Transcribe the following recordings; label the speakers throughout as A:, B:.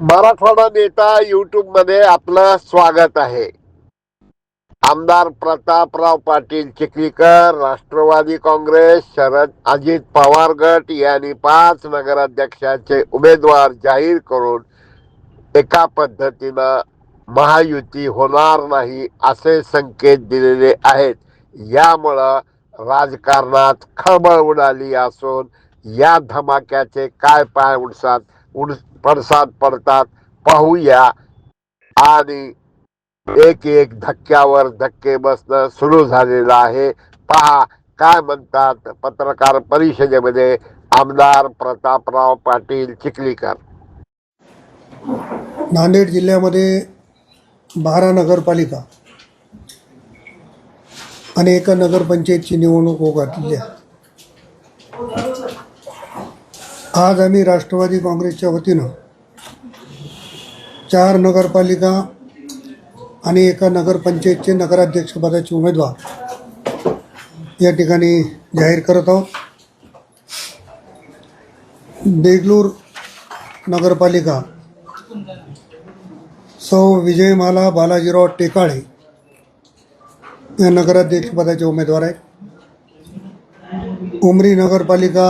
A: मराठवाडा नेता युट्यूबमध्ये आपलं स्वागत आहे. आमदार प्रतापराव पाटील चिखलीकर राष्ट्रवादी काँग्रेस शरद अजित पवार गट यांनी पाच नगराध्यक्षांचे उमेदवार जाहीर करून एका पद्धतीनं महायुती होणार नाही असे संकेत दिलेले आहेत. यामुळं राजकारणात खळबळ उडाली असून या धमाक्याचे काय पाय उडसात उड पडसाद पडतात पाहूया. आणि एक एक धक्क्यावर धक्के बसणं सुरू झालेलं आहे. पहा काय म्हणतात पत्रकार परिषदेमध्ये आमदार प्रतापराव पाटील चिखलीकर?
B: नांदेड जिल्ह्यामध्ये बारा नगरपालिका आणि एका नगरपंचायतची निवडणूक उघडली आहे. आज आम्ही राष्ट्रवादी काँग्रेसच्या वतीनं चार नगरपालिका आणि एका नगरपंचायतचे नगराध्यक्षपदाचे उमेदवार या ठिकाणी जाहीर करत आहोत. देगलूर नगरपालिका सौ विजयमाला बालाजीराव टेकाळे या नगराध्यक्षपदाचे उमेदवार आहेत. उमरी नगरपालिका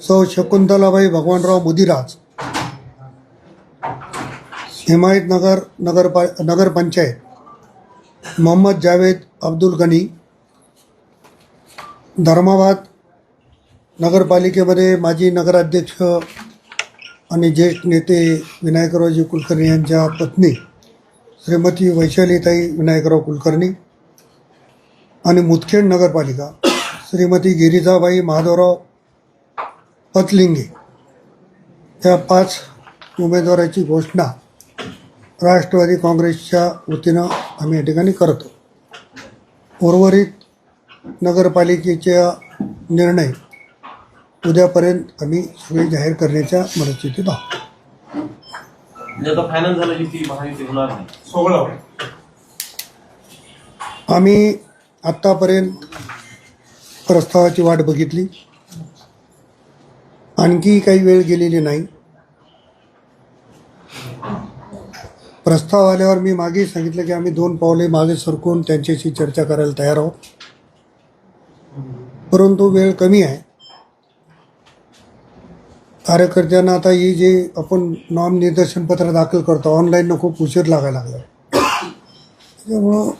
B: सौ शकुंतलाबाई भगवानराव मुदिराज हिमायतनगर नगरपा नगरपंचायत मोहम्मद जावेद अब्दुल गनी धर्माबाद नगरपालिकेमध्ये माजी नगराध्यक्ष आणि ज्येष्ठ नेते विनायकरावजी कुलकर्णी यांच्या पत्नी श्रीमती वैशालीताई विनायकराव कुलकर्णी आणि मुदखेड नगरपालिका श्रीमती गिरिजाबाई माधवराव पतलिंगे. या पाच उमेदवाराची घोषणा राष्ट्रवादी काँग्रेसच्या वतीनं आम्ही या ठिकाणी करतो. उर्वरित नगरपालिकेचा निर्णय उद्यापर्यंत आम्ही सगळे जाहीर करण्याच्या मनस्थितीत आहोत.
C: म्हणजे
B: आम्ही आत्तापर्यंत प्रस्तावाची वाट बघितली. आणखी काही वेळ गेलेली नाही. प्रस्ताव आल्यावर मी मागे सांगितलं की आम्ही दोन पावले मागे सरकून त्यांच्याशी चर्चा करायला तयार आहोत. परंतु वेळ कमी आहे. कार्यकर्त्यांना आता ही जे आपण नॉम निदर्शनपत्र दाखल करतो ऑनलाईननं खूप उशीर लागायला लागला. त्यामुळं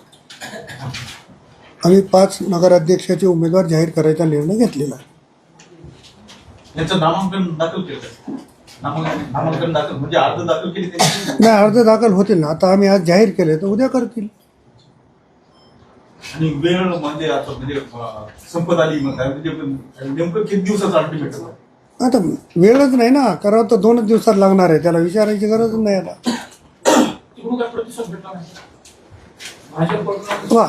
B: आम्ही पाच नगराध्यक्षाचे उमेदवार जाहीर करायचा निर्णय घेतलेला आहे.
C: यांचं नामांकन दाखल केलं? नामांकन नामांकन दाखल म्हणजे अर्ज दाखल केली त्यांनी?
B: नाही अर्ज दाखल होतील ना. आता आम्ही आज जाहीर केले तर उद्या करतील.
C: आणि वेळ म्हणजे आता म्हणजे अं, संपत आली मग. काय म्हणजे नेमकं किती दिवसाचं अल्टिमेट
B: आता वेळच नाही ना. करावं तर दोनच दिवसात लागणार आहे. त्याला विचारायची गरज नाही आता.
D: तिकडून काय प्रतिसाद भेटला नाही? भाजप
B: वा.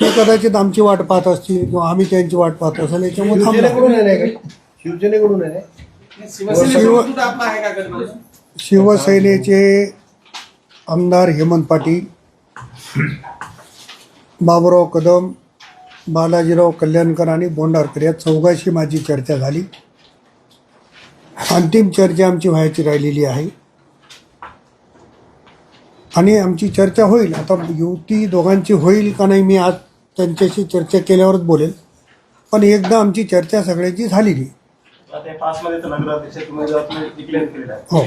B: ते कदाचित आमची वाट पाहत असतील किंवा आम्ही त्यांची वाट पाहत असेल याच्यामुळे थांबलो.
E: शिवसेनेकडून आहे.
D: शिवसेनेचे
B: आमदार हेमंत पाटील बाबुराव कदम बालाजीराव कल्याणकर आणि बोंडारकर या चौघाशी माझी चर्चा झाली. अंतिम चर्चा आमची व्हायची राहिलेली आहे. आणि आमची चर्चा होईल. आता युती दोघांची होईल का नाही मी आज त्यांच्याशी चर्चा केल्यावरच बोलेल. पण एकदा आमची चर्चा सगळ्याची झालेली
C: आता पाच मध्ये तर नगराध्यक्ष उमेदवार डिक्लेअर केलेला आहे.
B: हो.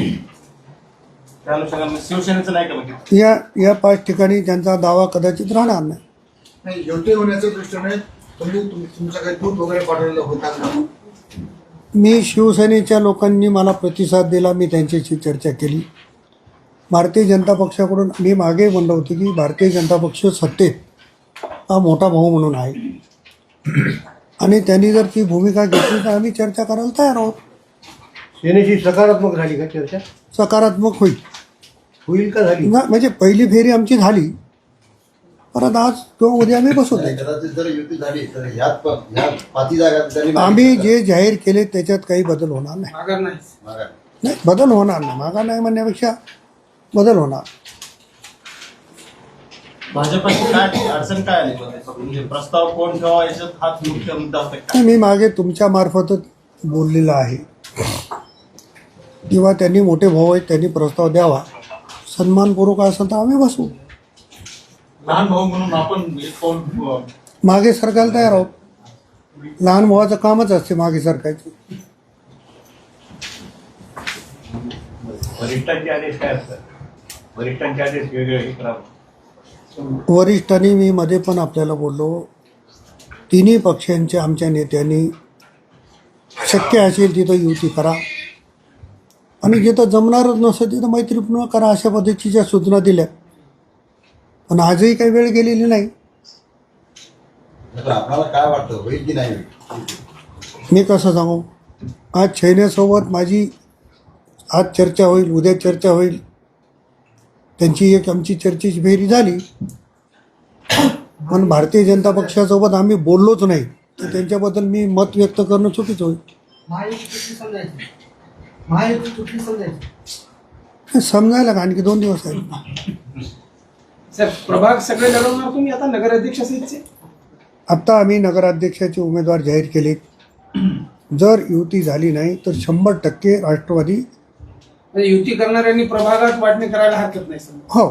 C: त्या अनुषंगाने शिवसेनेचं नाही का बघितलं?
B: या या पाच ठिकाणी त्यांचा दावा कदाचित राहणार नाही.
E: नाही योग्य होण्याच्या दृष्टीने तुम्ही तुम- तुमचा काही दूध वगैरे पाठवलेला होता का?
B: मी शिवसेनेच्या लोकांनी मला प्रतिसाद दिला मी त्यांच्याशी चर्चा केली. भारतीय जनता पक्षाकडून मी मागे म्हणलं होतं की भारतीय जनता पक्ष सत्तेत हा मोठा भाऊ म्हणून आहे. आणि त्यांनी जर ती भूमिका घेतली तर आम्ही चर्चा करायला तयार आहोत.
E: सेनेची सकारात्मक झाली का चर्चा?
B: सकारात्मक होईल.
E: होईल का झाली?
B: ना- म्हणजे पहिली फेरी आमची झाली. परत आज किंवा उद्या आम्ही बसवत
F: नाही, कदाचित जर युती झाली तर ह्यात प- ह्या पाची जागा त्यांनी
B: आम्ही जे जाहीर केले त्याच्यात काही बदल होणार नाही.
D: माघार नाही.
F: मागा.
B: नाही. बदल होणार नाही. मागा नाही म्हणण्यापेक्षा बदल होणार.
C: भाजपाची काय अडचण काय आली? म्हणजे प्रस्ताव कोण ठेवा याच्यात हाच मुख्य मुद्दा असतो
B: मी मागे तुमच्या मार्फतच बोललेलं आहे. किंवा त्यांनी मोठे भाऊ आहेत त्यांनी प्रस्ताव द्यावा. सन्मानपूर्वक असेल तर आम्ही बसू.
C: लहान भाऊ म्हणून आपण एक पाऊल अं,
B: मागे सरकायला तयार आहोत. लहान भावाचं कामच असते मागे सरकायचं
G: वरिष्ठांचे आदेश काय असतात? वरिष्ठांचे आदेश वेगळे हे करावं
B: वरिष्ठांनी मी मध्ये पण आपल्याला बोललो तिन्ही पक्षांच्या आमच्या नेत्यांनी शक्य असेल तिथं युती करा. आणि जिथं जमणारच नसेल तिथं मैत्रीपूर्ण करा अशा पद्धतीच्या सूचना दिल्या. पण आजही काही वेळ गेलेली नाही? मी कसं सांगू? आज छैनेसोबत माझी आज चर्चा होईल उद्या चर्चा होईल. त्यांची एक आमची चर्चेची फेरी झाली. पण भारतीय जनता पक्षासोबत आम्ही बोललोच नाही. तर त्यांच्याबद्दल मी मत व्यक्त करणं चुकीचं होईल. समजायला का आणखी दोन दिवस आहेत.
D: सर प्रभाग सगळे लढवणार तुम्ही आता
B: आत्ता आम्ही नगराध्यक्षाचे उमेदवार जाहीर केले जर युती झाली नाही तर शंभर टक्के राष्ट्रवादी
D: म्हणजे युती करणाऱ्यांनी प्रभागात वाटणी करायला हरकत नाही सर.
B: हो.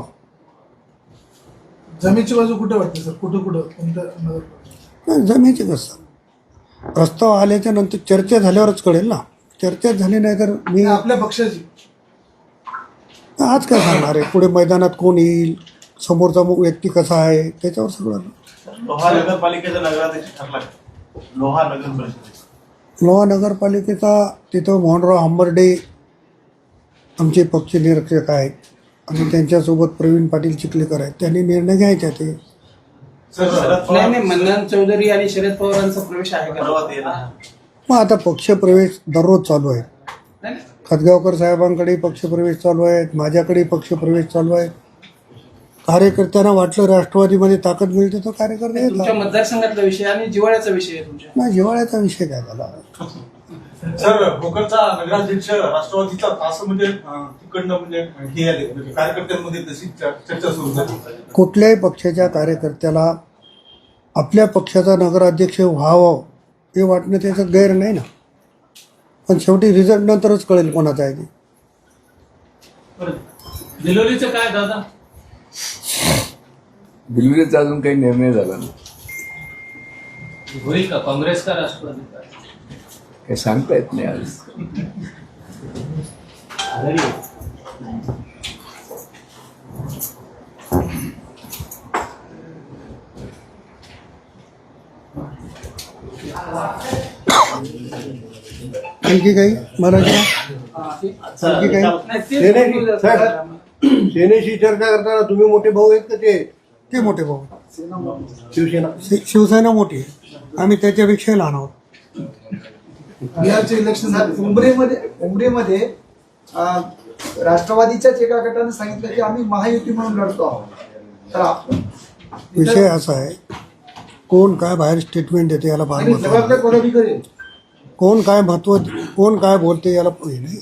E: जमीनची बाजू कुठे वाटते सर? कुठं कुठं? कोणतं नगर
B: जमेचे कसं? प्रस्ताव आल्याच्यानंतर चर्चा झाल्यावरच कळेल ना. चर्चा झाली नाही तर मी
E: आपल्या पक्षाची.
B: आज काय सांगणार आहे? पुढे मैदानात कोण येईल? समोरचा मग व्यक्ती कसा आहे? त्याच्यावर सगळं
C: लोहा नगरपालिकेचा नगराध्यक्ष ठरला का? लोहा नगर परिषद
B: लोहा नगरपालिकेचा तिथं मोहनराव हंबर्डे आमचे पक्ष निरीक्षक आहेत आणि त्यांच्यासोबत प्रवीण पाटील चिखलेकर आहेत. त्यांनी निर्णय घ्यायचा ते.
C: सर शरद
D: नाही
C: पवार
D: नाही मन्नान चौधरी आणि शरद पवारांचा प्रवेश आहे का?
C: ते.
B: मग आता पक्षप्रवेश दररोज चालू आहे.
D: नाही, नाही.
B: खतगावकर साहेबांकडे पक्षप्रवेश चालू आहेत. माझ्याकडे पक्षप्रवेश चालू आहे कार्यकर्त्यांना वाटलं राष्ट्रवादीमध्ये ताकद मिळते तर कार्यकर्ते
D: तुमच्या
B: येतात.
D: मतदारसंघातला विषय आणि जिवाळ्याचा विषय आहे तुमच्या.
B: नाही जिवाळ्याचा विषय काय झाला?
C: सर भोकरचा नगराध्यक्ष राष्ट्रवादीचा असं म्हणजे तिकडनं म्हणजे हे आले म्हणजे कार्यकर्त्यांमध्ये तशी चर- चर्चा सुरू झाली.
B: कुठल्याही पक्षाच्या कार्यकर्त्याला आपल्या पक्षाचा नगराध्यक्ष व्हावं हे वाटणं त्याचं गैर नाही ना. पण शेवटी रिझल्ट नंतरच कळेल कोणाचा आहे ते.
H: दिलोलीचं काय दादा?
I: दिल्लीचा अजून काही निर्णय झाला नाही.
H: होईल का? काँग्रेस का राष्ट्रवादी? का
I: काही सांगता येत नाही आज
B: आणखी काही? मराठी आणखी काही.
F: सेनेशी चर्चा करताना तुम्ही मोठे भाऊ आहेत का ते?
B: ते मोठे भाऊ
F: शिवसेना.
B: शिवसेना मोठी आहे. आम्ही त्याच्यापेक्षा लहान आहोत.
E: बिहारचे इलेक्शन झाले उमरेमध्ये उमरेमध्ये राष्ट्रवादीच्याच एका गटाने सांगितलं की आम्ही महायुती म्हणून लढतो आहोत. तर आपण
B: विषय असा आहे कोण काय बाहेर स्टेटमेंट देते याला फार
E: महत्त्व आहेत.
B: कोण काय महत्त्व कोण काय बोलते याला नाही.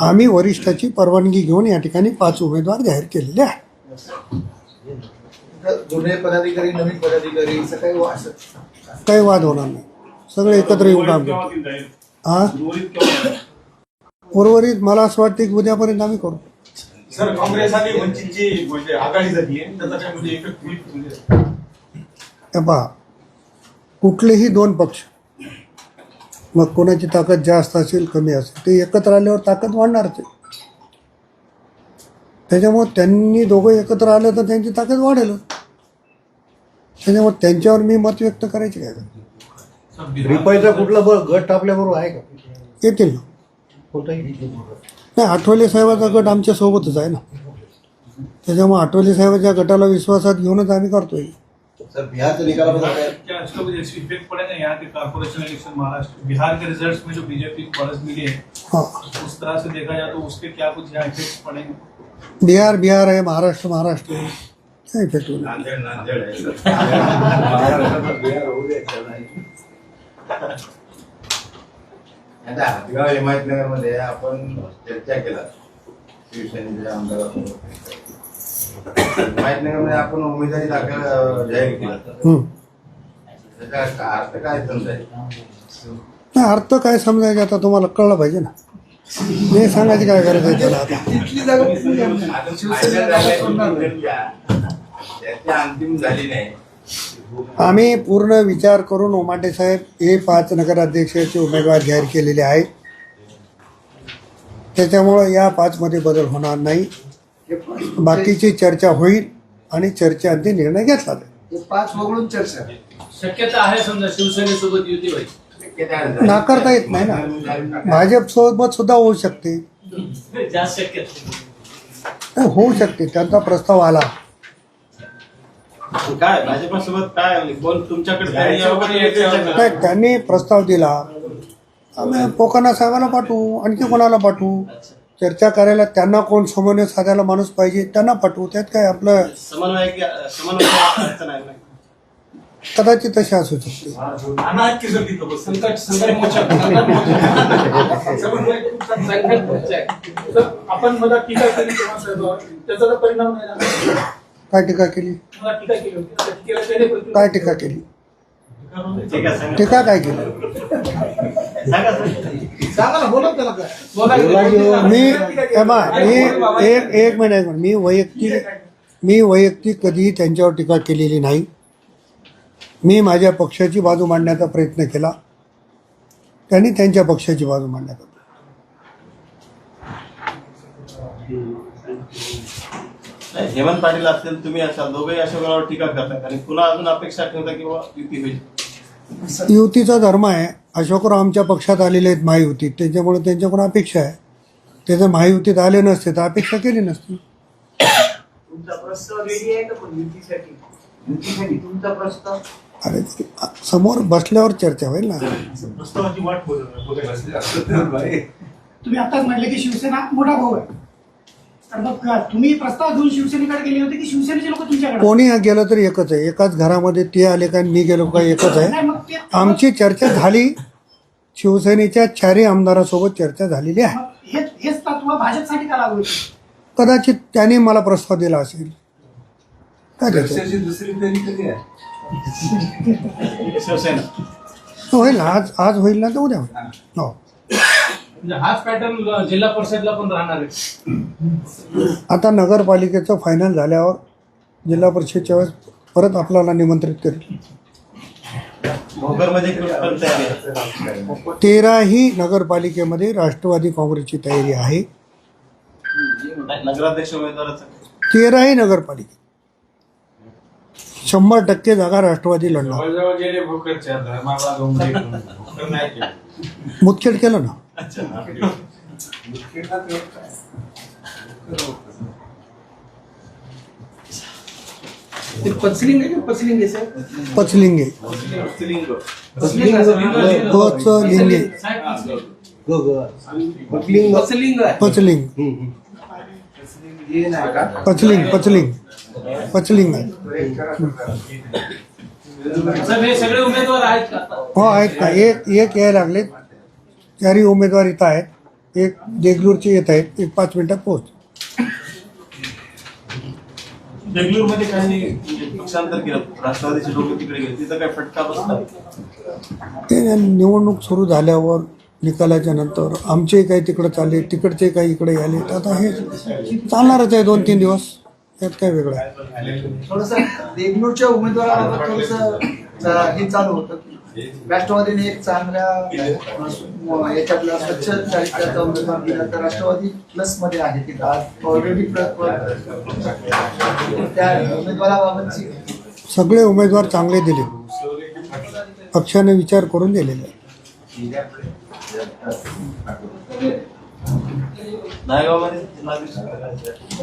B: आम्ही वरिष्ठाची परवानगी घेऊन या ठिकाणी पाच उमेदवार जाहीर केलेले आहे
E: जुने पदाधिकारी नवीन पदाधिकारी काही
B: वाद होणार नाही. सगळे एकत्र येऊन काम करतो. हा उर्वरित मला असं वाटतं की उद्यापर्यंत आम्ही करू.
C: सर काँग्रेस आणि वंचितची म्हणजे आघाडी झाली आहे. त्याचा काय म्हणजे इफेक्ट होईल म्हणजे
B: हे पहा. कुठलेही दोन पक्ष मग कोणाची ताकद जास्त असेल कमी असेल ते एकत्र आल्यावर ताकद वाढणारच आहे त्याच्यामुळे त्यांनी दोघं एकत्र आलं तर त्यांची ताकद वाढेल त्याच्यामुळे त्यांच्यावर मी मत व्यक्त करायचे काय
F: रिपाईचा कुठला ब- गट आपल्याबरोबर आहे का?
B: येतील ना.
F: कोणताही
B: नाही आठवले साहेबाचा गट आमच्या सोबतच आहे ना. त्याच्यामुळे आठवले साहेबाच्या गटाला विश्वासात घेऊनच आम्ही करतोय.
F: सर बिहारच्या निकालाबद्दल काय
H: क्या इसका कुछ इफेक्ट पड़ेगा यहाँ के कारपोरेशन इलेक्शन महाराष्ट्र बिहार के रिजल्ट्स में जो बीजेपी को बढ़त मिली है
B: हां.
H: उस तरह से देखा जाए तो उसके क्या कुछ यहाँ इफेक्ट पड़ेंगे?
B: बिहार बिहार आहे महाराष्ट्र महाराष्ट्र आहे. काय इफेक्ट होईल
G: नांदेड नांदेड आहे आता हातगाव हिमायतनगरमध्ये आपण चर्चा केला शिवसेनेच्या आमदारासोबत आपण उमेदवारी दाखल जाहीर केला
B: हं.
G: त्याचा अर्थ काय समजायचा
B: अर्थ काय समजायचे आता तुम्हाला कळलं पाहिजे ना हे सांगायची काय गरज आहे त्याला आता
G: अंतिम झाली नाही
B: आम्ही पूर्ण विचार करून उमाटे साहेब हे पाच नगराध्यक्षाचे उमेदवार जाहीर केलेले आहेत. त्याच्यामुळं या पाचमध्ये बदल होणार नाही. बाकीची चर्चा होईल आणि चर्चेअंती निर्णय घेतला जाईल.
E: हे पाच वगळून चर्चा.
H: शक्यता आहे समजा शिवसेनेसोबत युती होईल.
B: नाकारता येत नाही ना. भाजप सोबत सुद्धा होऊ शकते.
H: जास्त शक्यता.
B: नाही, होऊ शकते. त्यांचा प्रस्ताव आला.
C: काय भाजपासोबत काय? कोण तुमच्याकडे?
B: काय त्यांनी प्रस्ताव दिला. आम्ही पोकांना साहेबाला पाठवू आणखी कोणाला पाठवू? चर्चा करायला त्यांना कोण समन्वय साधायला माणूस पाहिजे त्यांना पाठवू. त्यात काय आपलं
C: समन्वय.
B: कदाचित तसे असू शकते.
C: आपण मला टीका केली तेव्हा. त्याचा परिणाम नाही.
B: काय टीका केली? काय टीका केली? टीका काय केली? मी एमा मी एक एक मिनिट एक मिनिट. मी वैयक्तिक मी वैयक्तिक कधीही त्यांच्यावर टीका केलेली नाही. मी माझ्या पक्षाची बाजू मांडण्याचा प्रयत्न केला. त्यांनी त्यांच्या पक्षाची बाजू मांडण्याचा
C: नाही, हेमंत पाटील असतील तुम्ही असाल दोघेही अशोकरावर टीका करतात आणि पुन्हा अजून अपेक्षा ठेवता किंवा युती होईल.
B: युतीचा धर्म आहे. अशोकराव आमच्या पक्षात आलेले आहेत महायुतीत. त्याच्यामुळे त्यांच्याकडून अपेक्षा आहे. ते जर महायुतीत आले नसते तर अपेक्षा केली नसती.
E: तुमचा प्रस्ताव रेडी आहे का पण युतीसाठी? युतीसाठी तुमचा प्रस्ताव?
B: अरे ते समोर बसल्यावर चर्चा होईल ना.
C: प्रस्तावाची वाट बघायला
J: तुम्ही आताच म्हटले की शिवसेना मोठा भाऊ आहे. तर मग तुम्ही प्रस्ताव घेऊन शिवसेनेकडे गेले होते की शिवसेनेचे लोक तुमच्याकडे
B: कोणी गेलं तरी एकच आहे. एकाच घरामध्ये ते आले का मी गेलो का एकच
J: नाही
B: आहे
J: मग ते
B: आमची चर्चा झाली. शिवसेनेच्या चारही आमदारासोबत चर्चा झालेली आहे.
J: मग हेच हेच तत्व भाजपसाठी का लागू होते?
B: कदाचित त्यांनी मला प्रस्ताव दिला असेल. काय त्याचं?
I: पक्षाची दुसरी फेरी कधी आहे?
C: शिवसेना
B: होईल. ना आज आज होईल ना तर उद्या होईल. हो.
H: हाच पॅटर्न जिल्हा परिषदला पण राहणार आहे.
B: आता नगरपालिकेचं फायनल झाल्यावर जिल्हा परिषदच्या वेळेस परत आपल्याला निमंत्रित करेल. तेराही नगरपालिकेमध्ये राष्ट्रवादी काँग्रेसची तयारी आहे.
C: नाही, नगराध्यक्ष उमेदवाराचं.
B: तेराही नगरपालिका. शंभर टक्के जागा राष्ट्रवादी लढणार. मुदखेड केलं ना?
D: ते पचलिंग आहे का पचलिंग आहे सर?
B: पचलिंगे
C: स्त्रीलिंग.
D: पचलिंग आहे, सर.
B: पचलिंगे
D: पचलिंग आहे
B: पचलिंग पचलिंग पचलिंग पचलिंग आहे
H: साहेब, हे। सगळे उमेदवार आहेत का? आता?
B: हो। आहेत ना एक एक यायला लागलेत चारही उमेदवार इथं आहेत. एक देगलूरचे येत आहेत. एक पाच मिनिटात पोहोच.
C: बेंगळूरमध्ये काही म्हणजे पक्षांतर केलं. राष्ट्रवादीचे लोक तिकडे गेले. तिथं काय फटका बसला?
B: ते निवडणूक सुरू झाल्यावर निकालाच्या नंतर आमचे काही तिकडे चालले तिकडचे काही इकडे आले. तर आता हे चालणारच आहे दोन तीन दिवस. त्यात काय वेगळं आहे.
E: थोडस देगलूरच्या उमेदवाराबाबत थोडस हे चालू होतं. राष्ट्रवादीने एक चांगल्या याच्यातला स्वच्छ चारित्र्याचा उमेदवार दिला तर राष्ट्रवादी प्लसमध्ये आहे तिथं आज ऑलरेडी त्या उमेदवाराबाबतची.
B: सगळे उमेदवार चांगले दिले. पक्षाने विचार करून दिलेले.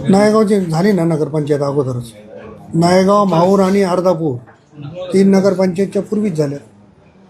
B: नायगावची झाली ना नगरपंचायत अगोदरच. नायगाव माहूर आणि अर्धापूर तीन नगरपंचायतच्या पूर्वीच झाल्या.